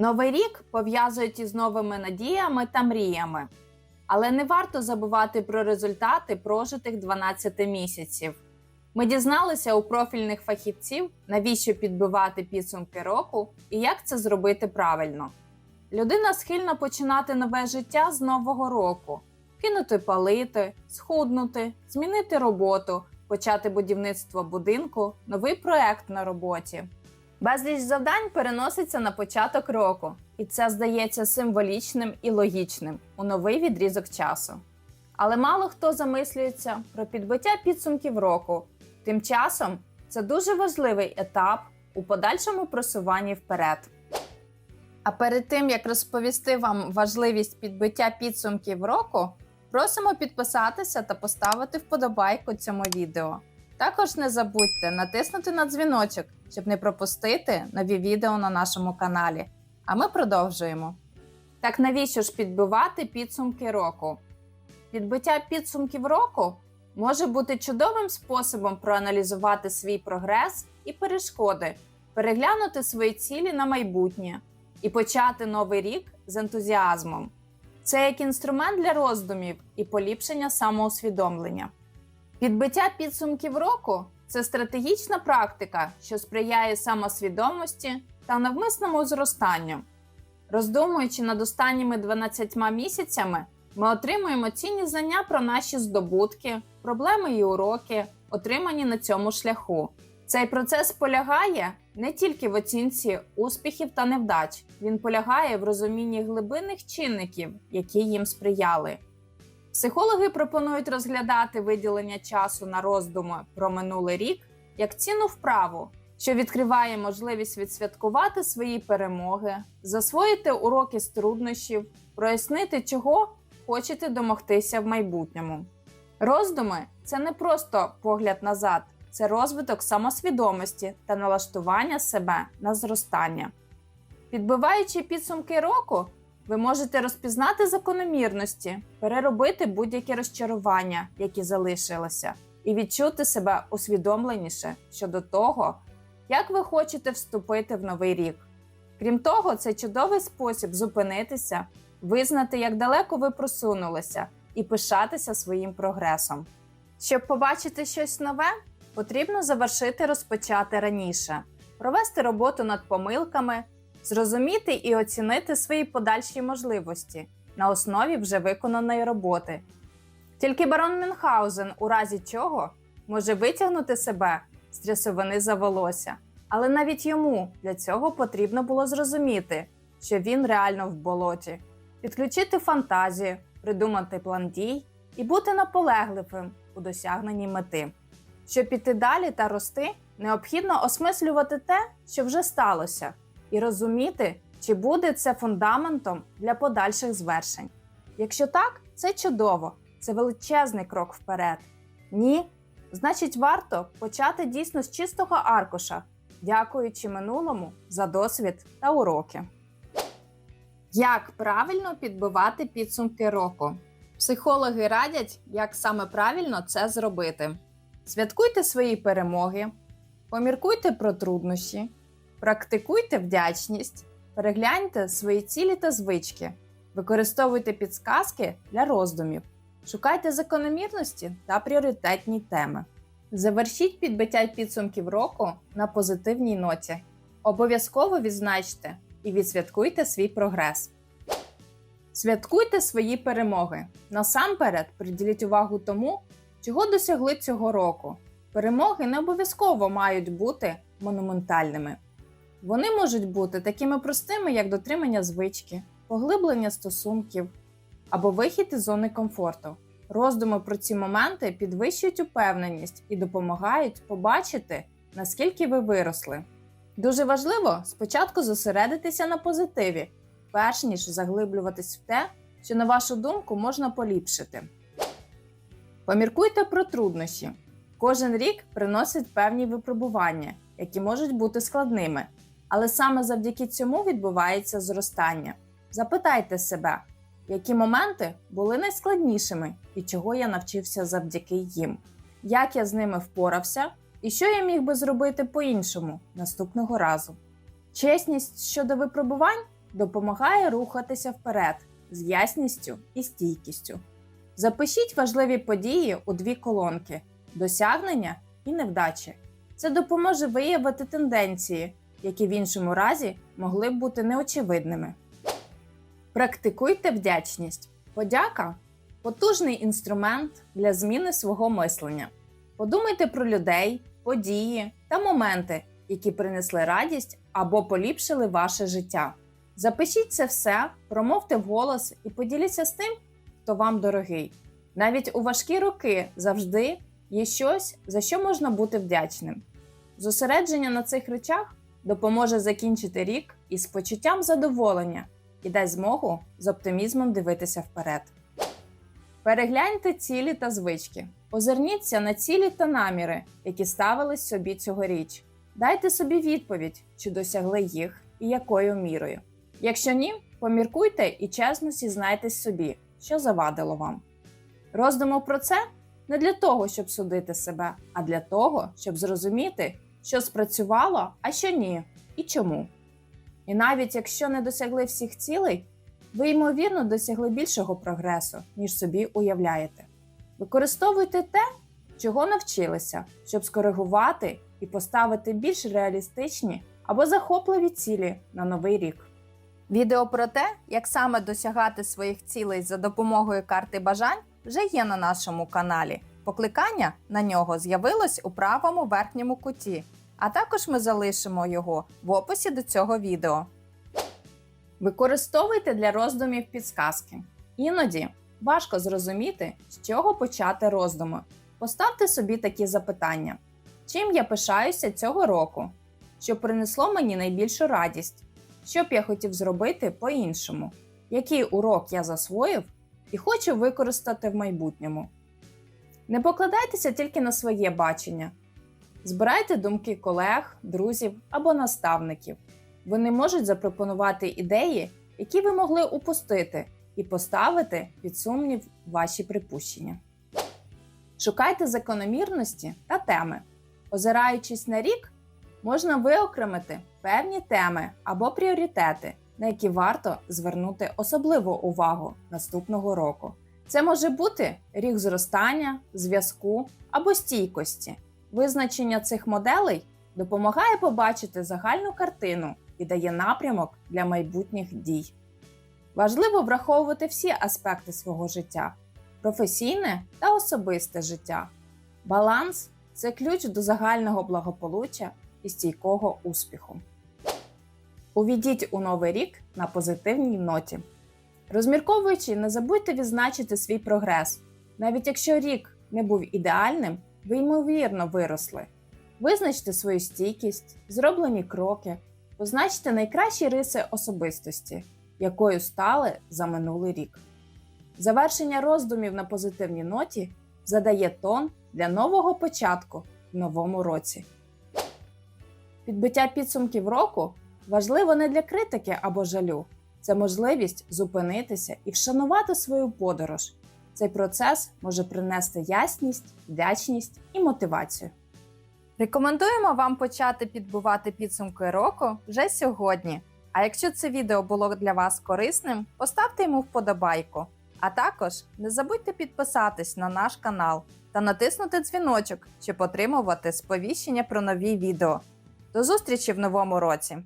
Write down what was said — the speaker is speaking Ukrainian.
Новий рік пов'язують із новими надіями та мріями, але не варто забувати про результати прожитих 12 місяців. Ми дізналися у профільних фахівців, навіщо підбивати підсумки року і як це зробити правильно. Людина схильна починати нове життя з нового року, кинути палити, схуднути, змінити роботу, почати будівництво будинку, новий проект на роботі. Безліч завдань переноситься на початок року, і це здається символічним і логічним у новий відрізок часу. Але мало хто замислюється про підбиття підсумків року. Тим часом це дуже важливий етап у подальшому просуванні вперед. А перед тим як розповісти вам важливість підбиття підсумків року, просимо підписатися та поставити вподобайку цьому відео. Також не забудьте натиснути на дзвіночок, щоб не пропустити нові відео на нашому каналі. А ми продовжуємо. Так навіщо ж підбивати підсумки року? Підбиття підсумків року може бути чудовим способом проаналізувати свій прогрес і перешкоди, переглянути свої цілі на майбутнє і почати новий рік з ентузіазмом. Це як інструмент для роздумів і поліпшення самоусвідомлення. Підбиття підсумків року це стратегічна практика, що сприяє самосвідомості та навмисному зростанню. Роздумуючи над останніми 12 місяцями, ми отримуємо цінні знання про наші здобутки, проблеми і уроки, отримані на цьому шляху. Цей процес полягає не тільки в оцінці успіхів та невдач, він полягає в розумінні глибинних чинників, які їм сприяли. Психологи пропонують розглядати виділення часу на роздуми про минулий рік як цінну вправу, що відкриває можливість відсвяткувати свої перемоги, засвоїти уроки з труднощів, прояснити, чого хочете домогтися в майбутньому. Роздуми це не просто погляд назад, це розвиток самосвідомості та налаштування себе на зростання. Підбиваючи підсумки року, ви можете розпізнати закономірності, переробити будь-які розчарування, які залишилися, і відчути себе усвідомленіше щодо того, як ви хочете вступити в новий рік. Крім того, це чудовий спосіб зупинитися, визнати, як далеко ви просунулися, і пишатися своїм прогресом. Щоб побачити щось нове, потрібно завершити розпочати раніше, провести роботу над помилками, зрозуміти і оцінити свої подальші можливості на основі вже виконаної роботи. Тільки барон Мюнхгаузен, у разі чого, може витягнути себе з трясовини за волосся. Але навіть йому для цього потрібно було зрозуміти, що він реально в болоті, підключити фантазію, придумати план дій і бути наполегливим у досягненні мети. Щоб піти далі та рости, необхідно осмислювати те, що вже сталося, і розуміти, чи буде це фундаментом для подальших звершень. Якщо так, це чудово, це величезний крок вперед. Ні, значить, варто почати дійсно з чистого аркуша, дякуючи минулому за досвід та уроки. Як правильно підбивати підсумки року? Психологи радять, як саме правильно це зробити. Святкуйте свої перемоги, поміркуйте про труднощі, практикуйте вдячність, перегляньте свої цілі та звички, використовуйте підсказки для роздумів, шукайте закономірності та пріоритетні теми. Завершіть підбиття підсумків року на позитивній ноті. Обов'язково відзначте і відсвяткуйте свій прогрес. Святкуйте свої перемоги. Насамперед приділіть увагу тому, чого досягли цього року. Перемоги не обов'язково мають бути монументальними. Вони можуть бути такими простими, як дотримання звички, поглиблення стосунків або вихід із зони комфорту. Роздуми про ці моменти підвищують упевненість і допомагають побачити, наскільки ви виросли. Дуже важливо спочатку зосередитися на позитиві, перш ніж заглиблюватись в те, що, на вашу думку, можна поліпшити. Поміркуйте про труднощі. Кожен рік приносить певні випробування, які можуть бути складними, але саме завдяки цьому відбувається зростання. Запитайте себе, які моменти були найскладнішими і чого я навчився завдяки їм, як я з ними впорався і що я міг би зробити по-іншому наступного разу. Чесність щодо випробувань допомагає рухатися вперед з ясністю і стійкістю. Запишіть важливі події у дві колонки: досягнення і невдачі. Це допоможе виявити тенденції, які в іншому разі могли б бути неочевидними. Практикуйте вдячність. Подяка потужний інструмент для зміни свого мислення. Подумайте про людей, події та моменти, які принесли радість або поліпшили ваше життя. Запишіть це все, промовте вголос і поділіться з тим, хто вам дорогий. Навіть у важкі роки завжди є щось, за що можна бути вдячним. Зосередження на цих речах допоможе закінчити рік із почуттям задоволення і дасть змогу з оптимізмом дивитися вперед. Перегляньте цілі та звички. Озирніться на цілі та наміри, які ставились собі цьогоріч. Дайте собі відповідь, чи досягли їх і якою мірою. Якщо ні, поміркуйте і чесно зізнайтесь собі, що завадило вам. Роздуму про це не для того, щоб судити себе, а для того, щоб зрозуміти, що спрацювало, а що ні, і чому. І навіть якщо не досягли всіх цілей, ви ймовірно досягли більшого прогресу, ніж собі уявляєте. Використовуйте те, чого навчилися, щоб скоригувати і поставити більш реалістичні або захопливі цілі на новий рік. Відео про те, як саме досягати своїх цілей за допомогою карти бажань, вже є на нашому каналі. Покликання на нього з'явилось у правому верхньому куті, а також ми залишимо його в описі до цього відео. Використовуйте для роздумів підсказки. Іноді важко зрозуміти, з чого почати роздуми. Поставте собі такі запитання: чим я пишаюся цього року? Що принесло мені найбільшу радість? Що б я хотів зробити по-іншому? Який урок я засвоїв і хочу використати в майбутньому? Не покладайтеся тільки на своє бачення. Збирайте думки колег, друзів або наставників. Вони можуть запропонувати ідеї, які ви могли упустити, і поставити під сумнів ваші припущення. Шукайте закономірності та теми. Озираючись на рік, можна виокремити певні теми або пріоритети, на які варто звернути особливу увагу наступного року. Це може бути рік зростання, зв'язку або стійкості. Визначення цих моделей допомагає побачити загальну картину і дає напрямок для майбутніх дій. Важливо враховувати всі аспекти свого життя професійне та особисте життя. Баланс це ключ до загального благополуччя і стійкого успіху. Увійдіть у новий рік на позитивній ноті. Розмірковуючи, не забудьте відзначити свій прогрес. Навіть якщо рік не був ідеальним, ви ймовірно виросли. Визначте свою стійкість, зроблені кроки, позначте найкращі риси особистості, якою стали за минулий рік. Завершення роздумів на позитивній ноті задає тон для нового початку в новому році. Підбиття підсумків року важливо не для критики або жалю, це можливість зупинитися і вшанувати свою подорож. Цей процес може принести ясність, вдячність і мотивацію. Рекомендуємо вам почати підбивати підсумки року вже сьогодні. А якщо це відео було для вас корисним, поставте йому вподобайку. А також не забудьте підписатись на наш канал та натиснути дзвіночок, щоб отримувати сповіщення про нові відео. До зустрічі в новому році!